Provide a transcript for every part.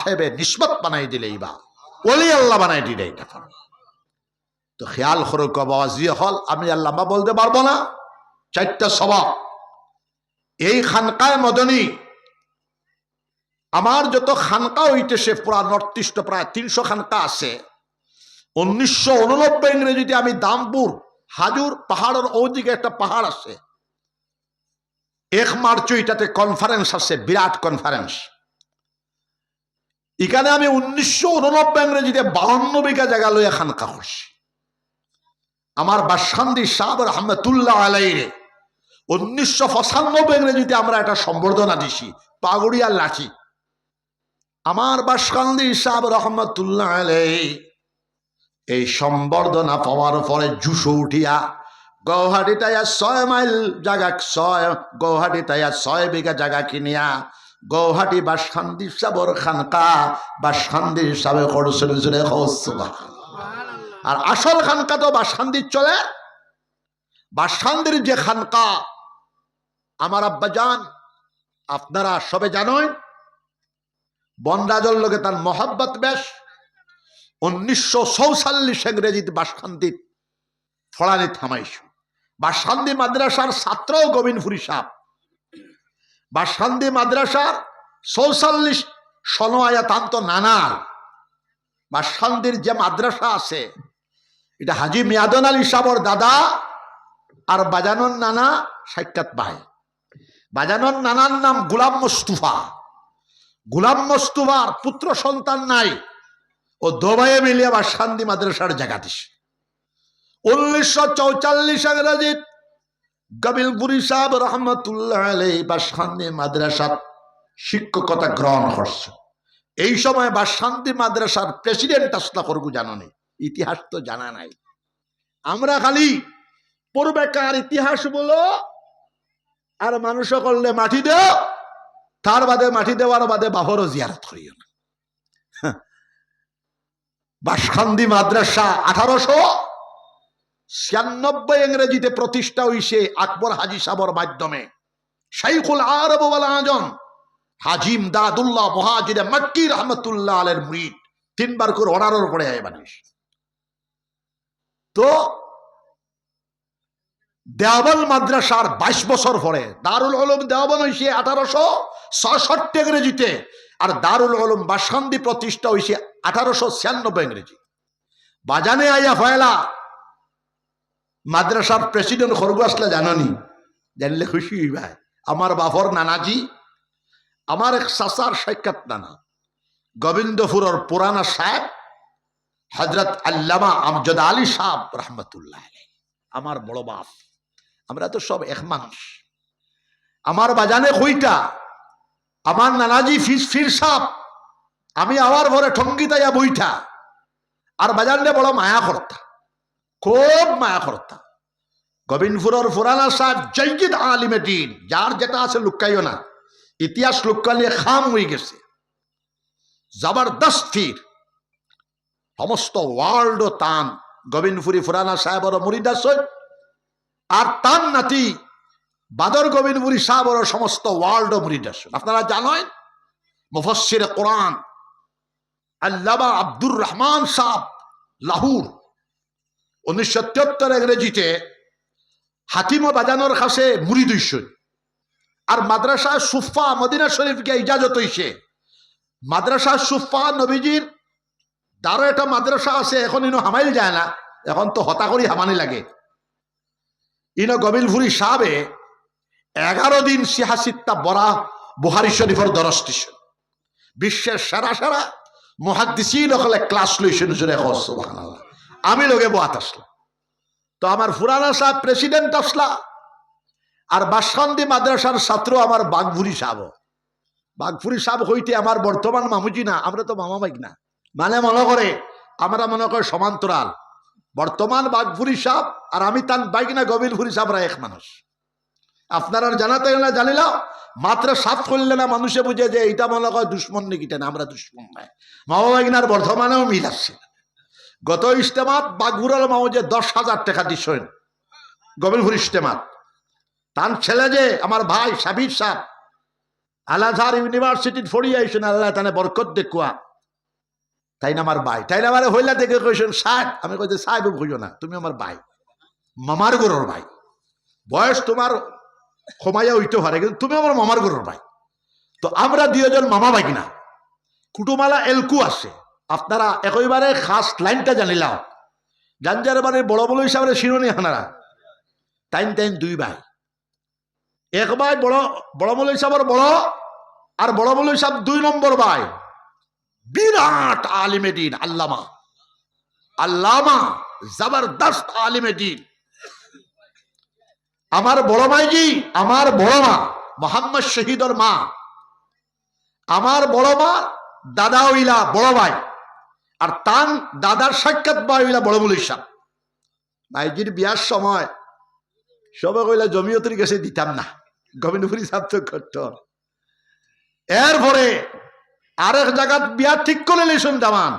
সাহেবে নিসবত বানাই দিলেই বা ওলি আল্লাহ বানাই দিলেই তখন তো খেয়াল করো কবাজি হল, আমি আল্লাহ বলতে পারব না। চারটা স্বভাব। এই খানকায় মদনী, আমার যত খানকা হইতেছে পুরা নর্থ ইস্ট প্রায় তিনশো খানকা আছে। উনিশশো উননব্বই ইংরেজিতে আমি দামপুর, হাজুর পাহাড়ের ওদিকে একটা পাহাড় আছে। এক মার্চ এটাতে কনফারেন্স আছে, বিরাট কনফারেন্স এখানে আমি উনিশশো উননব্বই ইংরেজিতে বাহান্ন বিঘা জায়গা লইয়া খানকা করছি। আমার বাসান্দি সাহ রহমতুল্লাহ আলাইরে উনিশশো পঁচানব্বই ইংরেজিতে আমরা একটা সম্বর্ধনা দিছি পাগুড়িয়া লাঠি। আমার বাসকান্দি সাহ রহমতুল্লাহ আলাই এই সম্বর্ধনা পাওয়ার পরে জুসো উঠিয়া গৌহাটি তাইয়া ছয় মাইল জায়গা, ছয় গৌহাটি তাইয়া ছয় বিঘা জায়গা কিনিয়া গৌহাটি বাসকান্দি সাবর খানকা বাসকান্দি সাবে করছিল আর আসল খানকা তো বাসকান্দির চলে। বাসকান্দির যে খানকা, আমার আব্বা যান আপনারা সবে জানেন বনরাজর লোকে তার মহাব্বত বেশ। উনিশশো চৌচল্লিশ ইংরেজিতে বাসখান্দিত ফড়ানি থামাইছ। বাসখান্দি মাদ্রাসার ছাত্র গোবিন্দপুরি সাহ বাসখান্দি মাদ্রাসার চৌচল্লিশ সনোয়া তান্ত নানার বাসখান্দির যে মাদ্রাসা আছে, এটা হাজি মিয়াদন আলী সাহর দাদা আর বাজানোর নানা সাক্ষাৎ ভাই। বাজানোর নানার নাম গুলাম মুস্তুফা। গুলাম মুস্তুফার পুত্র সন্তান নাই ও দোবাইয়ে মিলিয়ে বা শান্তি মাদ্রাসার জায়গা দিস উনিশশো চৌচল্লিশ ইংরেজিত কবিলপুরি সাহেব রহমতুল্লাহ আলাই বা শান্তি মাদ্রাসার শিক্ষকতা গ্রহণ করছে। এই সময় বা শান্তি মাদ্রাসার প্রেসিডেন্ট আসলা করব জানো নেই ইতিহাস তো জানা নাই। আমরা খালি পূর্বেকার ইতিহাস বলো, আর মানুষ করলে মাটি দেও, তার বাদে মাটি দেওয়ার বাদে বাহরও জিয়ারত করিও না। বাসখান্দি মাদ্রাসা আঠারোশো ছিয়ানব্বই ইংরেজিতে প্রতিষ্ঠা হইছে আকবর হাজি সাবর মাধ্যমে। শাইখুল আরব আজম হাজিম দাদুল্লাহ মহাজির মক্কি রহমতুল্লাহ আলের মুরিদ, তিনবার করে অনারোর পড়ে আয় মানুষ তো দেওয়াল মাদ্রাসার বাইশ বছর পরে দারুল আলম দেওয়ান হয়েছে আঠারোশো ছষট্টি ইংরেজিতে, আর দারুল আলম বাসান্দি প্রতিষ্ঠা হয়েছে আঠারোশো ছিয়ানব্বই ইংরেজি। বাজানে আইয়া ফয়লা মাদ্রাসার প্রেসিডেন্ট খরগু আসলে জাননি। জানলে খুশি ভাই। আমার বাফর নানাজি, আমার এক সাসার সাক্ষাৎ নানা। গোবিন্দপুরের পুরানা সাহেব হজরত আল্লামা আমজদ আলী সাহ রহমতুল্লাহ আমার বড় বাপ। আমরা তো সব এক মানুষ। আমার বাজানে কইটা আমার নানাজি ফিস ফির সাপ আমি আমার ভরে ঠঙ্গি তাইয়া বইটা আর বাজানলে বড় মায়া করতা। খুব মায়া করতা গোবিন্দপুরের ফুরানা সাহেব জৈগিদ আলিমে দিন, যার যেটা আছে লুকাইও না। ইতিহাস লুকালিয়ে খাম হয়ে গেছে। জবরদস্ত ফির। সমস্ত ওয়ার্ল্ড তান গোবিন্দপুরি ফুরানা সাহেবর মুরিদাস আর তান নাতি বাদর গোবিন্দপুরি সাহেবর সমস্ত ওয়ার্ল্ড মুরিদাস আপনারা জানেন মুফসির কোরআন আল্লামা আব্দুর রহমান সাহ লাহুর উনিশশো তিয়াত্তর ইংরেজিতে হাতিম বাজানোর কাছে মুড়ি দৈশ্য আর মাদ্রাসা সুফা মদিনা শরীফকে ইজাজত হইছে মাদ্রাসা সুফা নবীজির তারও একটা মাদ্রাসা আছে, এখন ইনো হামাইল যায় না, এখন তো হতা করি হামানি লাগে। ইনো গবিলভুরি সাহেবে এগারো দিন সিহাসিত্তা বরা বুহারি শরীফর দরষ্টি বিশ্বের সেরা সেরা মহাদিসিন ক্লাস লইছেন আমি লগে বাত আসলাম। তো আমার ফুরানা সাহেব প্রেসিডেন্ট আসলা। আর বাসকান্দি মাদ্রাসার ছাত্র আমার বাঘভুরি সাহেব। বাঘপুরি সাহেব হইতে আমার বর্তমান মামুজি না, আমরা তো মামা বাইক না। মানে মনে করে, আমরা মনে করি সমান্তরাল। বর্তমান বাঘপুরি সাহেব আর আমি তান বাইক না গভীরপুরি সাহেবরা এক মানুষ। আপনারা জানাতে না জানিলাম মাত্র সাফ করলে না মানুষে বুঝে যে এইটা মনে হয় দুশ্মন নাকি না আমরা দুশ্মন নাই মামা বাইকনার বর্তমানেও মিল আসছে গত ইস্তেমাত বাঘুরাল মামু যে দশ হাজার টাকা দিচ্ছেন গভীরপুর ইস্তেমাত তার ছেলে যে আমার ভাই সাবির সাহ আলাঝার ইউনিভার্সিটির ফড়ি আইসেন, আল্লাহ তানে বরকত দেখুয়া তাই না আমার ভাই। তাই না আমার হইলা দেখে কইছেন সাহেব, আমি কইতে, সাহেব কইও না, তুমি আমার ভাই, মামার গরুর ভাই। বয়স তোমার ক্ষমাইয়া হইতে পারে, কিন্তু তুমি আমার মামার গরুর ভাই। তো আমরা দুজন মামা ভাই কিনা কুটুমালা এলকু আছে। আপনারা একইবারে খাস লাইনটা জানিলাম জানজার মানে বড় বড় হিসাবে শিরোনি হানারা টাইম টাইম, দুই ভাই। এক ভাই বড় বড় মৌল হিসাবের বড় আর বড় মৌল হিসাব দুই নম্বর ভাই। বিরাট আলিমে দিন, আল্লামা। আল্লামা জবরদস্ত আলিমে দিন। আমার বড় মাইজি আমার বড় মা, মোহাম্মদ শহীদর মা। আমার বড় মা দাদা হইলা বড় ভাই। আর তান দাদার সাক্ষাৎ ভাই হইলা বড় মৌল হিসাব মাইজির বিয়ার সময় সবে কইলা জমিয়তের কাছে দিতাম না। গোবিন্দপুরি ছাত্র করত এরপরে আরেক জায়গাত বিয়া ঠিক করে লেছেন জামান।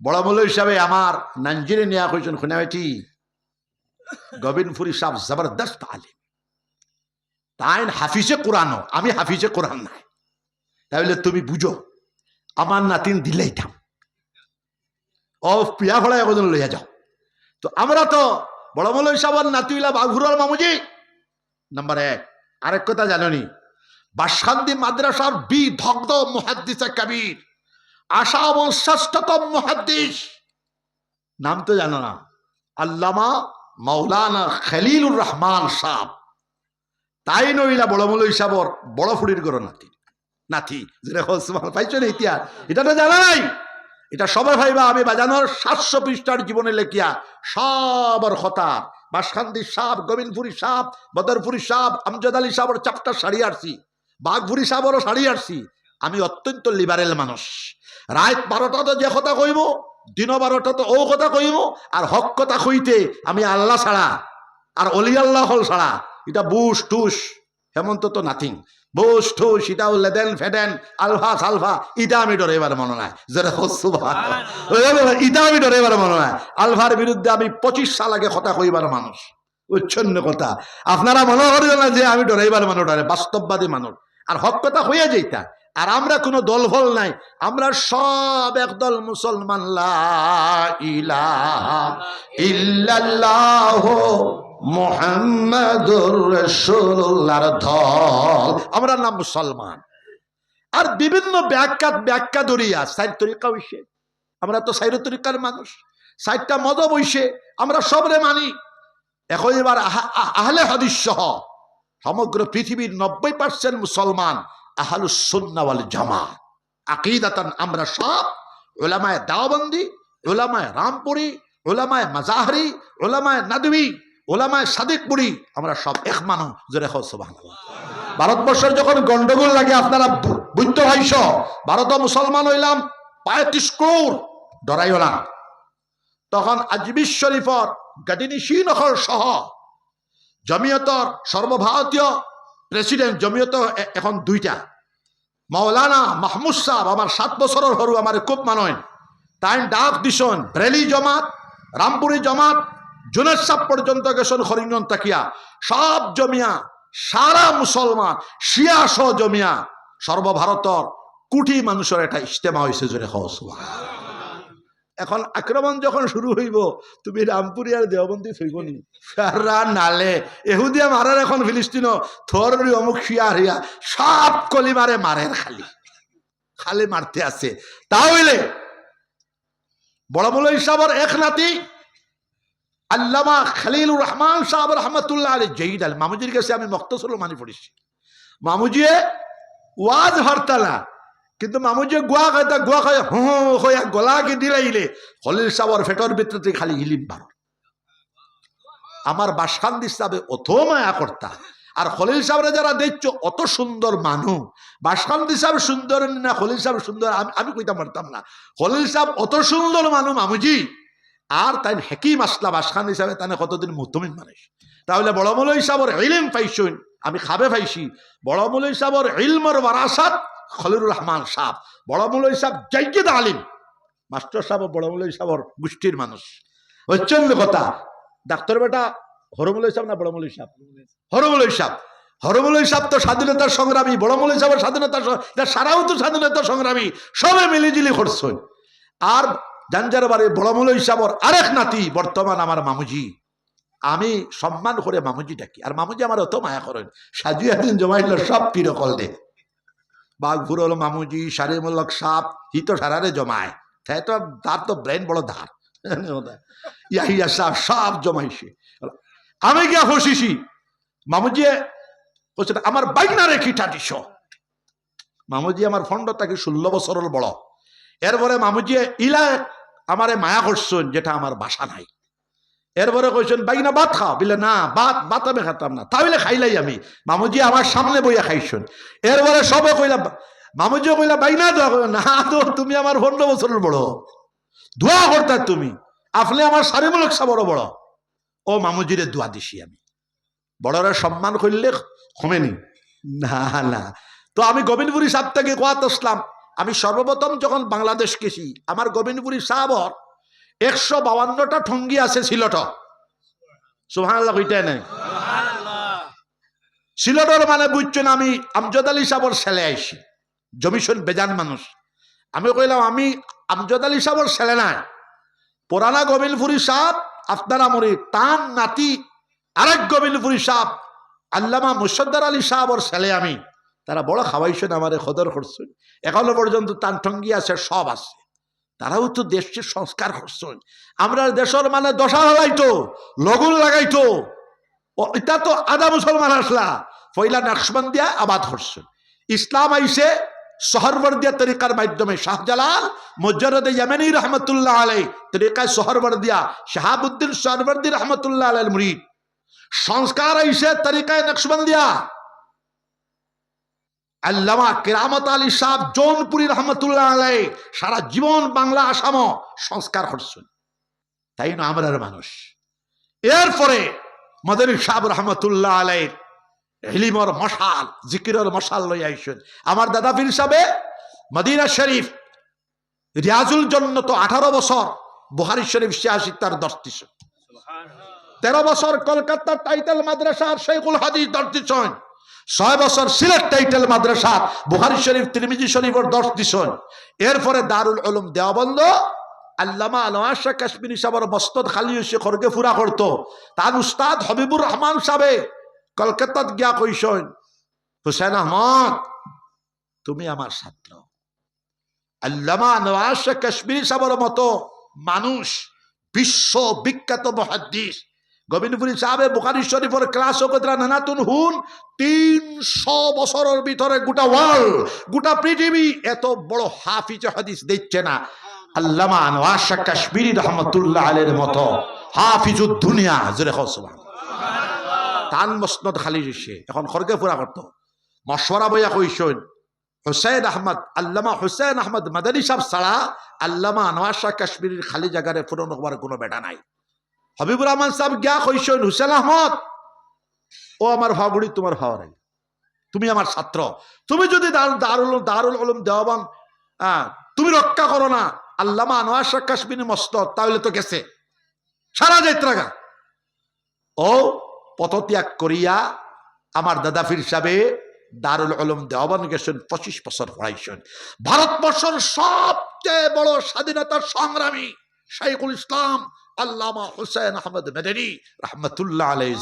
বড় মূল্য হিসাবে আমার নাঞ্জিরে নেওয়া কইছেন শুনে বেটি, গোবিন্দপুরি সাহ জবরদস্ত আলিম। তাই হাফিজে কোরআনও, আমি হাফিজে কোরআন নাই। তাহলে তুমি বুঝো, আমার নাতিন দিলেই থাম। ও পিয়া ফড়া একজন লইয়া যাও তো আমরা তো বড় মৌল হিসাবের নাতিলা বাঘুরার মামুজি। নাম্বার এক আরেক কথা জাননি। বাসকান্দি মাদ্রাসার বিধগ্ধ মুহাদ্দিসে কবির আশা এবং শ্রেষ্ঠতম মুহাদ্দিস নাম তো জানো না। আল্লামা মৌলানা খলিলুর রহমান সাহ তাই নইলা বড় মূল হিসাবর বড় ফুড়ির গরো নাতি নাতি যেটা পাইছো না ইতিহাস এটা তো জানা নাই এটা সবাই ভাইবা, আমি বাজানোর সাতশো পৃষ্ঠার জীবনে লেখিয়া সবর হতার বাসখান্দি সাপ, গোবিন্দপুরি সাপ, বদরপুরি সাপ, আমজদ আলী সাহর চাপটা শাড়ি আসছি বাঘপুরি সাহরও শাড়ি আসছি আমি অত্যন্ত লিবারেল মানুষ। রাত বারোটা তো যে কথা কইব, দিন বারোটা তো ও কথা কইব, আর হক কথা কইতে আমি আল্লাহ ছাড়া, আর অলি আল্লাহ হল ছাড়া। এটা বুস টুস হেমন্ত তো নাথিং বুস লেদেন আলফা সালফা ইটা আমি ডরে এবার মনে নাই। যেটা ইটা আমি ডরে এবার মনে নাই। আলফার বিরুদ্ধে আমি পঁচিশ সাল আগে কথা কইবার মানুষ। উচ্ছন্ন কথা। আপনারা মনে করিও না যে আমি ডরাইবার মানুষ ডরে বাস্তববাদী মানুষ। আর হক কথা হইয়া যেটা আর আমরা কোনো দল ফল নাই। আমরা সব একদল মুসলমান। লা ইলাহা ইল্লাল্লাহ। মোহাম্মদুর রসুল্লাহর আমরা নাম মুসলমান। আর বিভিন্ন ব্যাখ্যা ব্যাখ্যা দরিয়া সাইড তরিকা হইছে আমরা তো সাইড তরিকার মানুষ। সাইডটা মজব হইছে, আমরা সবরে মানি। এখন এবার আহা- আহ- আহলে হাদিস সহ সমগ্র পৃথিবীর নব্বই পার্সেন্ট মুসলমান আহলুসন্নাওয়াল জামা আকিদাতান আমরা সব ওলামায় দাওবন্দি ওলামায় রামপুরি ওলামায় মাজাহারি ওলামায় নাদবি। ওলামায় সাদিকপুরি আমরা সব এক মানুষ, জোরে ভারতবর্ষের যখন গন্ডগোল লাগে, আপনারা বু- বুঝতে ভাইস ভারত মুসলমান হইলাম পঁয়ত্রিশ ক্রোর ডরাইও না। তখন আজমির শরীফর গাদিনী শ্রীনগর সহ জমিয়তর সর্বভারতীয় প্রেসিডেন্ট, জমিয়ত এখন দুইটা। মাওলানা মাহমুদ সাহ আমার সাত বছরের সরু আমার খুব মানয়। তাই ডাক দিছন ব্রেলি জমাত, রামপুরি জমাত জুনের সাহ পর্যন্ত গেছন হরিঞ্জন তাকিয়া। সব জমিয়া, সারা মুসলমান, শিয়া সহ জমিয়া। সর্বভারতর কোটি মানুষের এটা ইজতেমা হয়েছে জোরে এখন আক্রমণ যখন শুরু হইব, তুমি রামপুরি আর দেওবন্দি থইব নি? নালে, এহুদিয়া মারার এখন ফিলিস্তিন থর অমুক শিয়া হিয়া সব কলি মারে, মারের খালি। খালি মারতে আছে। তাহলে বড় বড় হিসাবর এক নাতি আল্লামা খালিলুর রহমান সাহেব রহমতুল্লাহ আলী জহিদ আল মামুজির কাছে আমি মক্তসর মানি পড়েছি। মামুজিয়ে ওয়াজ হরতালা, কিন্তু মামুজিয়ে গোয়া খাইতা গোয়া খাই হু হইয়া গলাকে দিলাইলে খলিল সাহর ফেটর ভিতরে খালি হিলিম বার আমার বাসখান্দি সাহেবে অত মায়া কর্তা, আর খলিল সাহেবরা যারা দেখছ অত সুন্দর মানুষ। বাসখান্দি সাহেব সুন্দর না খলিল সাহেব সুন্দর, আমি আমি কইতে পারতাম না। খলিল সাহেব অত সুন্দর মানুষ, মামুজি। আর তাই হেকিম আসলা বাসখান হিসাবে তানে কতদিন মধ্যমিন মানুষ। তাহলে বড় মূল হিসাবর ইলিম পাইছুন আমি খাবে পাইছি বড় মূল হিসাবর ইলমর বারাসাত খলিরুর রহমান সাহ বড় মূল হিসাব জাইকেদ আলিম। মাস্টার সাহেব বড় মূল হিসাবর গোষ্ঠীর মানুষ। হচ্ছেন কথা, ডাক্তার বেটা হরমুল হিসাব না বড় মূল হিসাব হরমুল হিসাব হরমুল সাহেব তো স্বাধীনতার সংগ্রামী বড়মুল সাহেবের স্বাধীনতা সারাও তো স্বাধীনতার সংগ্রামী, সবে মিলিজিলি করছেন। আর জাঞ্জার বাড়ি বড়মুল সাহেবর আরেক নাতি, বর্তমান আমার মামুজি। আমি সম্মান করে মামুজি ডাকি, আর মামুজি আমার অত মায়া করেন সাজিয়া দিন জমাইল, সব পিরকল দে। বাঘপুর হলো মামুজি, সারিমুল্লক সাপ, হিত সারারে জমায়। তাই তো, তার তো ব্রেন বড় ধার। ইয়া ইয়া সাপ, সব জমাইছে। আমি গিয়া ফসিছি মামুজি আমার বাইনা রেখি টাটিস মামুজি আমার ফন্ড তাকে ষোলো বছরের বড়। এরপরে মামুজি ইলা আমারে মায়া করছেন, যেটা আমার বাসা নাই। এরপরে কইছেন বাইনা ভাত খাও বিলে, না ভাত ভাত আমি খাতাম না তাহলে খাইলাই আমি। মামুজি আমার সামনে বইয়া খাইছেন। এরপরে সবে কইলা মামুজি কইলা, বাইনা দোয়া কইলা না তো, তুমি আমার পনেরো বছরের বড়। দোয়া করতে তুমি। আপনি আমার সারিমূলক সা বড় বড়। ও মামুজিরে দোয়া দিছি আমি। বড়রা সম্মান করলে কমেনি না না। তো আমি গোবিন্দপুরী সাহেব থেকে কোয়াত আসলাম। আমি সর্বপ্রথম যখন বাংলাদেশ গেছি আমার গোবিন্দপুরী সাহাবর একশো বাউান্নটা ঠঙ্গি আছে সিলট সুহান কইটাই নাই? সিলটর মানে বুঝছেন আমি আমজদ আলী সাহর ছেলে আইছি। জমিশন বেজান মানুষ। আমি কইলাম আমি আমজদ আলী সাহর ছেলে নাই। পুরানা গোবিন্দপুরী সাহ আপনারা মরি তান নাতি আরেক গোবিন্দপুরী সাহ আল্লামা মুসদ্দার আলী সাহর ছেলে আমি। তারা বড় খাওয়াইছেন আমারে খদর করছেন এখনও পর্যন্ত তান ঠঙ্গি আছে, সব আছে। তারাও তো দেশের সংস্কার করছেন আমরা দেশের মানে দশা হলাইতো, লগুন লাগাইতো। এটা তো আদা মুসলমান আসলা। পয়লা নাকসমান দিয়া আবাদ করছেন ইসলাম আইসে সহরবর্দিয়া তরিকার মাধ্যমে শাহজালাল মজ্জরদ ইয়ামানি রহমতুল্লাহ আলাই তরিকায় সহরবর্দিয়া, শাহাবুদ্দিন সহরবর্দি রহমতুল্লাহ আলাই মুরিদ। সংস্কার আইসে তরিকায় নকশবন্দিয়া আল্লামা কেরামত আলী সাহ জৌনপুরি রহমতুল্লাহ আলাই সারা জীবন বাংলা আসাম সংস্কার করছেন। তাই না আমরার মানুষ? এরপরে মদনী সাহ রহমতুল্লাহ আলাই হিলিমর মশাল, জিকিরর মশাল লই আইসেন আমার দাদা পীর সাহেবে মদিনা শরীফ রিয়াজুল জন্য তো আঠারো বছর, বুহারি শরীফ সিয়াসি তার দশ তেরো বছর কলকাতার টাইটেল মাদ্রাসার শেখুল হাদিস দশ ছয় বছর সিলেট টাইটেল মাদ্রাসা বুহারি শরীফ, তিরমিজি শরীফের দশ দিছেন এরপরে দারুল উলুম দেওয়াবন্দ আল্লামা আনোয়ার কাশ্মীরি সাহেবের মস্তদ খালি হয়েছে খড়গে ফুরা করতো। তার উস্তাদ হবিবুর রহমান সাহেবে কলকাতাত গিয়া কইসন, হুসেন আহমদ, তুমি আমার ছাত্র। আল্লামা নওয়াজ কাশ্মীরি সাহেবের মতো মানুষ, বিশ্ব বিখ্যাত মহাদ্দিস। গোবিন্দপুরী সাহেবে বুখারি শরীফের ক্লাস কতরা নানাতুন হুন? তিনশো বছরের ভিতরে গোটা ওয়ার্ল্ড গোটা পৃথিবী এত বড় হাফিজ হাদিস দিচ্ছে না। আল্লামা নওয়াজ কাশ্মীরি রহমতুল্লাহ আলের মতো হাফিজুদ দুনিয়া জোরে হসবান তান মসনদ খালি দিছে এখন খড়গে ফুরা করতো মশওয়ারা বইয়া কইসন হুসেন আহমদ, আল্লামা হুসেন আহমদ মাদানী সাহেব ছাড়া আল্লামা আনোয়ার শাহ কাশ্মীরের খালি জায়গারে ফুরন হবার কোনো বেটা নাই। হবিবুর রহমান সাহেব গিয়া কইসন হুসেন আহমদ, ও আমার ভাবুড়ি, তোমার ভাবার আগে তুমি আমার ছাত্র। তুমি যদি দারুল দারুল আলম দেওয়াবান তুমি রক্ষা করো না। আল্লামা আনোয়ার শাহ কাশ্মীরি মস্তক তাহলে তো গেছে। সারা যাত্রাগা ও পথত্যাগ করিয়া আমার দাদা ফির দারুল আলম দেওয়ান গেছেন পঁচিশ বছর পড়াইছেন ভারতবর্ষের সবচেয়ে বড় স্বাধীনতার সংগ্রামী শাইখুল ইসলাম আল্লামা হুসেন আহমদ মেদেনি রহমতুল্লাহ আলাই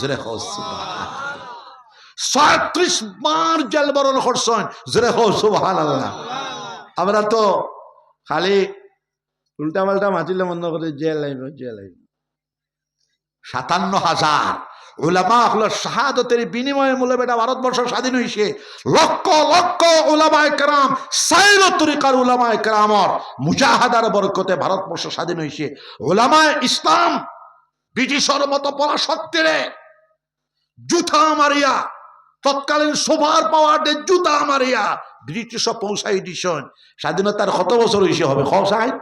ছয়ত্রিশ বার জেল বরণ করছেন, জোরে সুবহান আল্লাহ আমরা তো খালি উল্টা পাল্টা মাতিলে মনে করে জেল আইব জেল আইব। সাতান্ন হাজার। ওলামা হলো শাহাদতের বিনিময়ে মূল্য বেটা ভারতবর্ষ স্বাধীন হয়েছে লক্ষ লক্ষ ওলামায় কেরাম, সাইর তরিকার ওলামায় কেরামর মুজাহাদার বরকতে ভারতবর্ষ স্বাধীন হয়েছে ওলামায় ইসলাম, ব্রিটিশর মতো পরাশক্তিরে জুথা মারিয়া, তৎকালীন সোভার পাওয়ারদের জুতা মারিয়া ব্রিটিশ পৌঁছাই দিছন। স্বাধীনতার কত বছর হয়েছে হবে? খ সাহেব,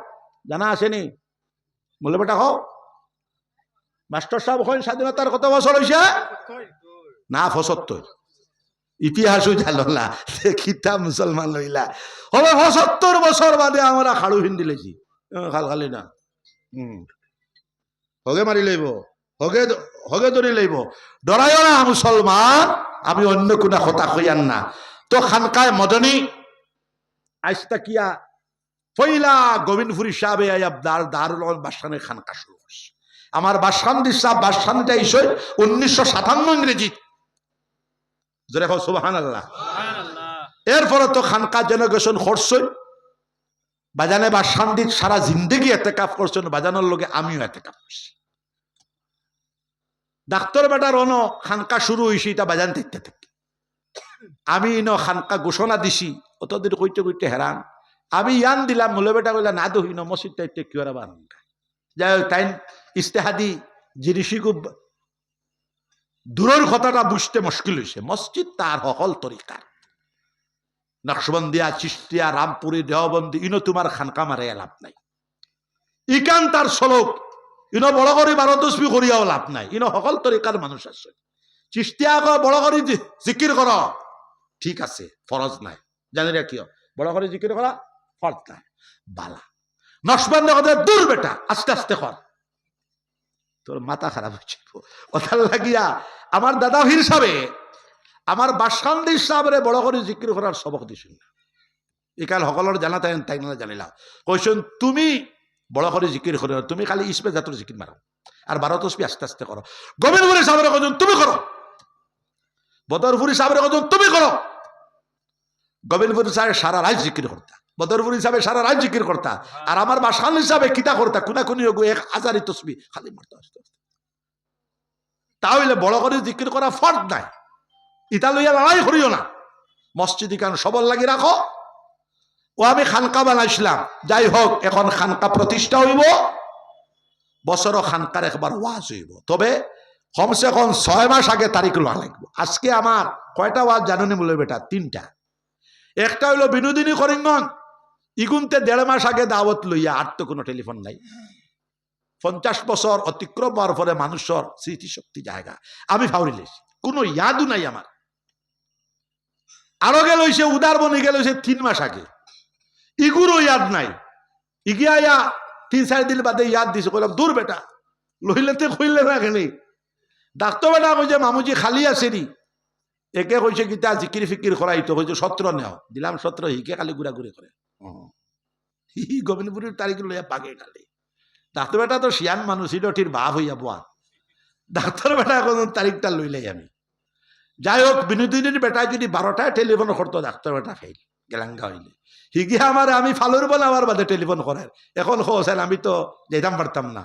জানা আসেনি বলে বেটা হ মাস্টার সাহেব হন স্বাধীনতার কত বছর হয়েছে না, পঁচাত্তর। ইতিহাসও জানো না কিতাব মুসলমান লইলা। হবে পঁচাত্তর বছর বাদে আমরা খাড়ু হিন্দি লেছি খাল খালি না। হগে মারি লইব, হগে হগে ধরে লইব। ডরাইও না মুসলমান, আমি অন্য কোনা কথা কইয়ান না। তো খানকায় মদনী আইসতা কিয়া পইলা গোবিন্দপুরী সাহেব দার দারুল বাসানে খানকা শুরু করছে। আমার বাসান্দি সাহেব বাসানিটা ইসই উনিশশো সাতান্ন ইংরেজি। জোরে খাও সুবাহান আল্লাহ এরপরে তো খানকা জেনারেশন করছই। বাজানে বা শান্তির সারা জিন্দগি এতে কাপ করছেন বাজানোর লোকে আমিও এতে কাপ করছি। ডাক্তার বেটার অন খানকা শুরু হয়েছে এটা বাজান দেখতে থেকে আমি ইন খানকা ঘোষণা দিছি অতদিন কইতে কইতে হেরান। আমি ইয়ান দিলাম মুলে বেটা কইলা না দহি ন মসজিদ টাইতে কি ওরা বান যাই হোক তাই ইস্তেহাদি জিনিসই খুব দূরের কথাটা বুঝতে মুশকিল হয়েছে মসজিদ তার হকল তরিকার। নকশবন্দিয়া চিস্তিয়া রামপুরি, দেওবন্দি, ইনো তোমার খানকা মারে লাভ নাই। ইকান তার সলক, ইনো বড় করে বারো তসবি করিয়াও লাভ নাই। ইনো সকল তরিকার মানুষ আছে। চিস্তিয়া বড় করে জিকির কর। ঠিক আছে, ফরজ নাই। জানি না কিয়? বড় করে জিকির করা ফরজ নাই। বালা। নকশবন্দি কথা দূর বেটা, আস্তে আস্তে কর। তোর মাথা খারাপ হচ্ছে কথা লাগিয়া আমার দাদা হিসাবে, আমার বাসান্দি সাহেবরে বড় করে জিকির করার সবক দিছেন না। একাল সকলের জানা তাই তাই জানিলা। কইছেন, তুমি বড় করে জিকির করো তুমি খালি ইসমে জাতর জিকির মারো। আর বারো তসবি আস্তে আস্তে করো। গোবিন্দপুরি সাহেবের কজন তুমি করো। বদরপুরি সাহেবের কজন তুমি করো। গোবিন্দপুরি সাহেব সারা রাত জিকির করতা বদরপুরি সাহেব সারা রাত জিকির করতা। আর আমার বাসান হিসাবে কিতা করতা? কুনা কুনি এক হাজারি তসবি। খালি মারতো আস্তে তাহলে বড় করে জিকির করা ফর্দ নাই। ইটা লইয়া লড়াই করিও না। মসজিদ কান সবল লাগি রাখো? ও আমি খানকা বানাইছিলাম। যাই হোক, এখন খানকা প্রতিষ্ঠা হইব। বছর খানকার একবার ওয়াজ হইব। তবে কমসে কম ছয় মাস আগে তারিখ লওয়া লাগবে। আজকে আমার কয়টা ওয়াজ জানুনি বলে বেটা? তিনটা। একটা হইল বিনোদিনী করিঙ্গন ইগুনতে দেড় মাস আগে দাওয়াত লইয়া আর তো কোনো টেলিফোন নাই। পঞ্চাশ বছর অতিক্রম হওয়ার পরে মানুষের স্মৃতিশক্তি জায়গা। আমি ফাউরি লেছি, কোনো ইয়াদও নাই আমার। আরও গেল হইছে, উদার বনে গেল হইছে তিন মাস আগে। ইগুরও ইয়াদ নাই। ইগিয়া তিন চার দিন বাদে ইয়াদ দিছে, কইলাম, দূর বেটা লইলেতে কইলে না খেলি ডাক্তার বেটা কইছে, মামুজি খালি আছে নি। একে কইছে, গীতা জিকির ফিকির করাই তো কইছে, সত্র নেও। দিলাম সত্র, হিকে খালি ঘুরা ঘুরি করে। গোবিন্দপুরের তারিখ লইয়া পাগে খালি ডাক্তার বেটা তো শিয়ান মানুষ, ইডটির ভাব হইয়া বোয়া ডাক্তার বেটা কোন তারিখটা লইলাই আমি। যাই হোক, বিনোদিনীর বেটায় যদি বারোটায় টেলিফোন করতো, ডাক্তার বেটা ফেল গেলাঙ্গা হইলে। হিগিয়া আমার, আমি ফালুর বলে আমার বাদে টেলিফোন করার এখন হোসেন, আমি তো যেতাম পারতাম না।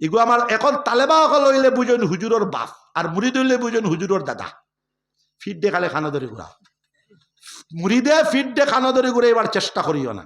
ইগু আমার, এখন তালেবা অকল হইলে বুঝুন হুজুরর বাপ, আর মুড়ি ধরলে বুঝুন হুজুরর দাদা। ফিট দেখালে খানা ধরে ঘুরা মুড়ি দে ফিট খানা ধরে ঘুরে এবার চেষ্টা করিও না।